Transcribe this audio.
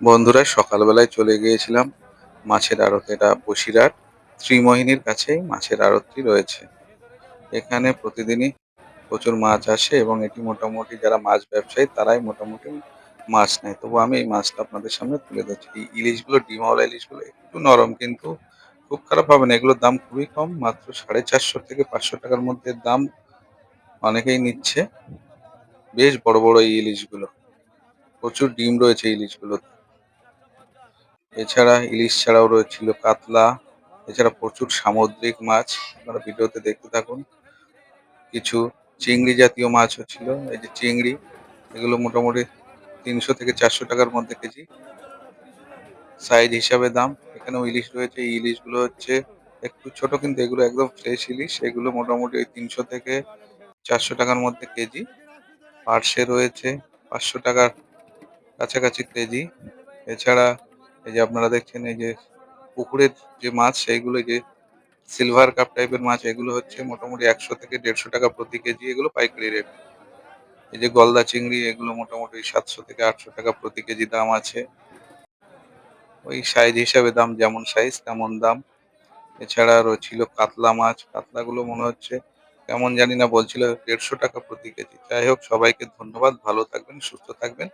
বন্ধুরা, সকালবেলায় চলে গিয়েছিলাম মাছের আড়ত, এটা বসিরহাট ত্রিমোহিনীর কাছেই মাছের আড়তটি রয়েছে। এখানে প্রতিদিনই প্রচুর মাছ আসে এবং এটি মোটামুটি যারা মাছ ব্যবসায়ী, তারাই মোটামুটি মাছ নেয়। তবু আমি এই মাছটা আপনাদের সামনে তুলে ধরছি। এই ইলিশগুলো ডিমওয়ালা ইলিশগুলো একটু নরম কিন্তু খুব খারাপ হবে না, এগুলোর দাম খুবই কম, মাত্র সাড়ে চারশো থেকে পাঁচশো টাকার মধ্যে দাম অনেকেই নিচ্ছে। বেশ বড় বড় এই ইলিশগুলো, প্রচুর ডিম রয়েছে ইলিশগুলোতে। এছাড়া ইলিশ ছাড়াও রয়েছিল কাতলা, এছাড়া প্রচুর সামুদ্রিক মাছ, আপনারা ভিডিওতে দেখতে থাকুন। কিছু চিংড়ি জাতীয় মাছও ছিল, এই যে চিংড়ি, এগুলো মোটামুটি তিনশো থেকে চারশো টাকার মধ্যে কেজি। সাইজ হিসাবে দাম, এখানেও ইলিশ রয়েছে, এই ইলিশগুলো হচ্ছে একটু ছোট কিন্তু এগুলো একদম ফ্রেশ ইলিশ, এগুলো মোটামুটি ওই তিনশো থেকে চারশো টাকার মধ্যে কেজি। পার্শে রয়েছে পাঁচশো টাকার কাছাকাছি কেজি। এছাড়া এই যে আপনারা দেখছেন, এই যে পুকুরের যে মাছ, সেইগুলো যে সিলভার কাপ টাইপের মাছ, এগুলো হচ্ছে মোটামুটি একশো থেকে দেড়শো টাকা প্রতি কেজি, এগুলো পাইকারি রেট এই যে গলদা চিংড়ি, এগুলো মোটামুটি সাতশো থেকে আটশো টাকা প্রতি কেজি দাম আছে। ওই সাইজ হিসাবে দাম, যেমন সাইজ তেমন দাম। এছাড়া ছিল কাতলা মাছ, কাতলাগুলো মনে হচ্ছে কেমন জানি না বলছিল, দেড়শো টাকা প্রতি কেজি। যাই হোক, সবাইকে ধন্যবাদ, ভালো থাকবেন, সুস্থ থাকবেন।